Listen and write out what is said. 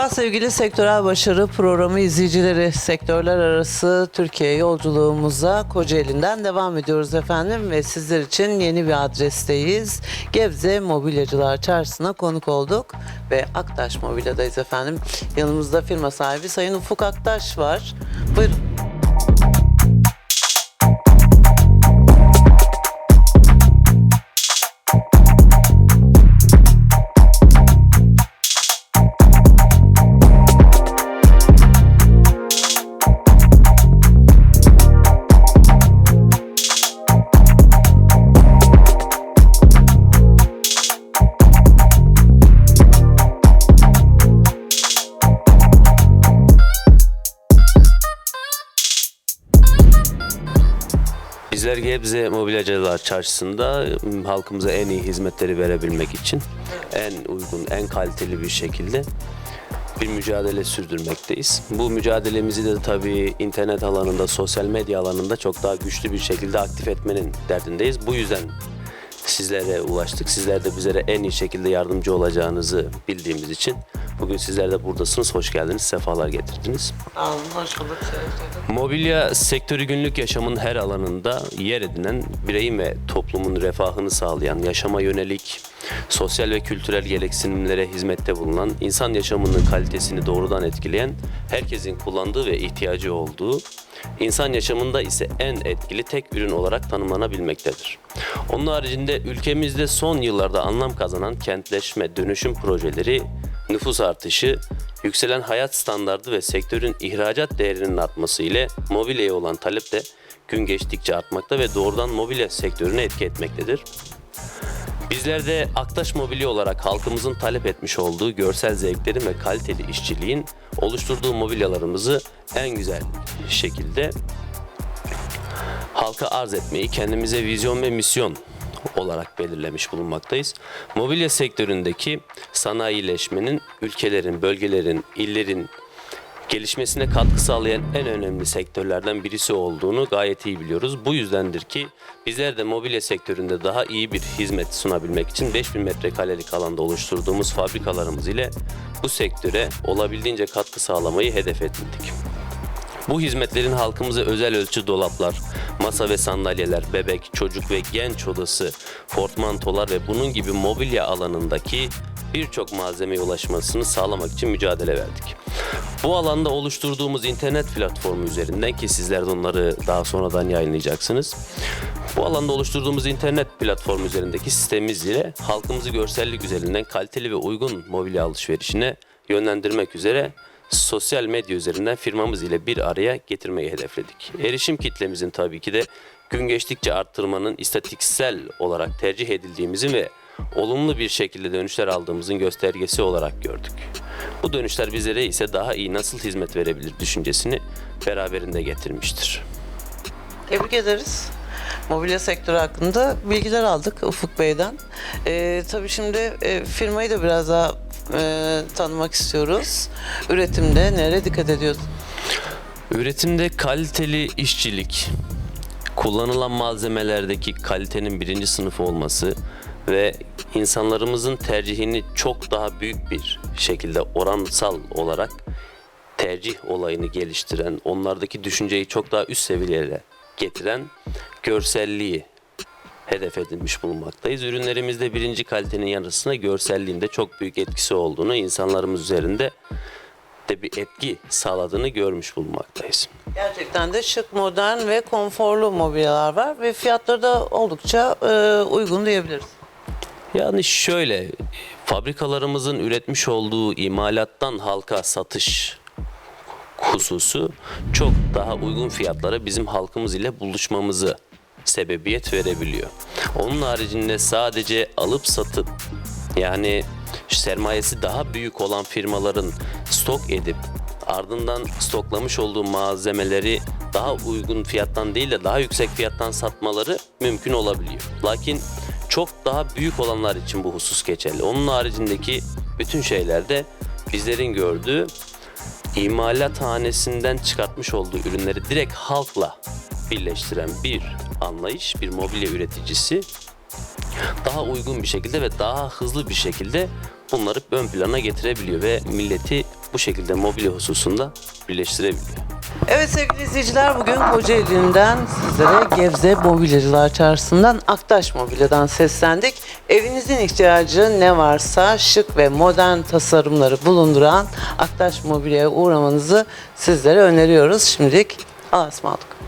Merhaba sevgili Sektörel Başarı Programı izleyicileri. Sektörler arası Türkiye yolculuğumuza Kocaeli'nden devam ediyoruz efendim ve sizler için yeni bir adresteyiz. Gebze Mobilyacılar Çarşısı'na konuk olduk ve Aktaş Mobilya'dayız efendim. Yanımızda firma sahibi Sayın Ufuk Aktaş var. Buyurun. Bizler Gebze Mobilyacılar Çarşısı'nda ım, halkımıza en iyi hizmetleri verebilmek için en uygun, en kaliteli bir şekilde bir mücadele sürdürmekteyiz. Bu mücadelemizi de tabii internet alanında, sosyal medya alanında çok daha güçlü bir şekilde aktif etmenin derdindeyiz. Bu yüzden sizlere ulaştık. Sizler de bizlere en iyi şekilde yardımcı olacağınızı bildiğimiz için bugün sizler de buradasınız. Hoş geldiniz, sefalar getirdiniz. Alın, hoş bulduk. Mobilya sektörü günlük yaşamın her alanında yer edinen, bireyin ve toplumun refahını sağlayan, yaşama yönelik, sosyal ve kültürel gereksinimlere hizmette bulunan, insan yaşamının kalitesini doğrudan etkileyen, herkesin kullandığı ve ihtiyacı olduğu, insan yaşamında ise en etkili tek ürün olarak tanımlanabilmektedir. Onun haricinde ülkemizde son yıllarda anlam kazanan kentleşme, dönüşüm projeleri, nüfus artışı, yükselen hayat standardı ve sektörün ihracat değerinin artması ile mobilyaya olan talep de gün geçtikçe artmakta ve doğrudan mobilya sektörüne etki etmektedir. Bizler de Aktaş Mobilya olarak halkımızın talep etmiş olduğu görsel zevklerin ve kaliteli işçiliğin oluşturduğu mobilyalarımızı en güzel şekilde halka arz etmeyi kendimize vizyon ve misyon olarak belirlemiş bulunmaktayız. Mobilya sektöründeki sanayileşmenin ülkelerin, bölgelerin, illerin gelişmesine katkı sağlayan en önemli sektörlerden birisi olduğunu gayet iyi biliyoruz. Bu yüzdendir ki bizler de mobilya sektöründe daha iyi bir hizmet sunabilmek için 5000 metrekarelik alanda oluşturduğumuz fabrikalarımız ile bu sektöre olabildiğince katkı sağlamayı hedef edindik. Bu hizmetlerin halkımıza özel ölçü dolaplar, masa ve sandalyeler, bebek, çocuk ve genç odası, portmantolar ve bunun gibi mobilya alanındaki birçok malzemeye ulaşmasını sağlamak için mücadele verdik. Bu alanda oluşturduğumuz internet platformu üzerinden ki sizler de onları daha sonradan yayınlayacaksınız. Bu alanda oluşturduğumuz internet platformu üzerindeki sistemimiz ile halkımızı görsellik üzerinden kaliteli ve uygun mobilya alışverişine yönlendirmek üzere sosyal medya üzerinden firmamız ile bir araya getirmeyi hedefledik. Erişim kitlemizin tabii ki de gün geçtikçe arttırmanın istatistiksel olarak tercih edildiğimizin ve olumlu bir şekilde dönüşler aldığımızın göstergesi olarak gördük. Bu dönüşler bizlere ise daha iyi nasıl hizmet verebilir düşüncesini beraberinde getirmiştir. Tebrik ederiz. Mobilya sektörü hakkında bilgiler aldık Ufuk Bey'den. Ee, tabii şimdi e, firmayı da biraz daha e, tanımak istiyoruz. Üretimde nereye dikkat ediyorsun? Üretimde kaliteli işçilik, kullanılan malzemelerdeki kalitenin birinci sınıf olması ve insanlarımızın tercihini çok daha büyük bir şekilde oransal olarak tercih olayını geliştiren, onlardaki düşünceyi çok daha üst seviyelere getiren görselliği hedef edilmiş bulunmaktayız. Ürünlerimizde birinci kalitenin yanısına görselliğinde çok büyük etkisi olduğunu, insanlarımız üzerinde de bir etki sağladığını görmüş bulunmaktayız. Gerçekten de şık, modern ve konforlu mobilyalar var ve fiyatları da oldukça e, uygun diyebiliriz. Yani şöyle, fabrikalarımızın üretmiş olduğu imalattan halka satış hususu çok daha uygun fiyatlara bizim halkımız ile buluşmamızı sebebiyet verebiliyor. Onun haricinde sadece alıp satıp yani sermayesi daha büyük olan firmaların stok edip ardından stoklamış olduğu malzemeleri daha uygun fiyattan değil de daha yüksek fiyattan satmaları mümkün olabiliyor. Lakin çok daha büyük olanlar için bu husus geçerli. Onun haricindeki bütün şeylerde bizlerin gördüğü imalathanesinden çıkartmış olduğu ürünleri direkt halkla birleştiren bir anlayış, bir mobilya üreticisi daha uygun bir şekilde ve daha hızlı bir şekilde bunları ön plana getirebiliyor ve milleti bu şekilde mobilya hususunda birleştirebiliyor. Evet sevgili izleyiciler bugün Kocaeli'nden sizlere Gebze Mobilyacılar Çarşısı'ndan Aktaş Mobilya'dan seslendik. Evinizin ihtiyacı ne varsa şık ve modern tasarımları bulunduran Aktaş Mobilya'ya uğramanızı sizlere öneriyoruz. Şimdilik Allah'a ısmarladık.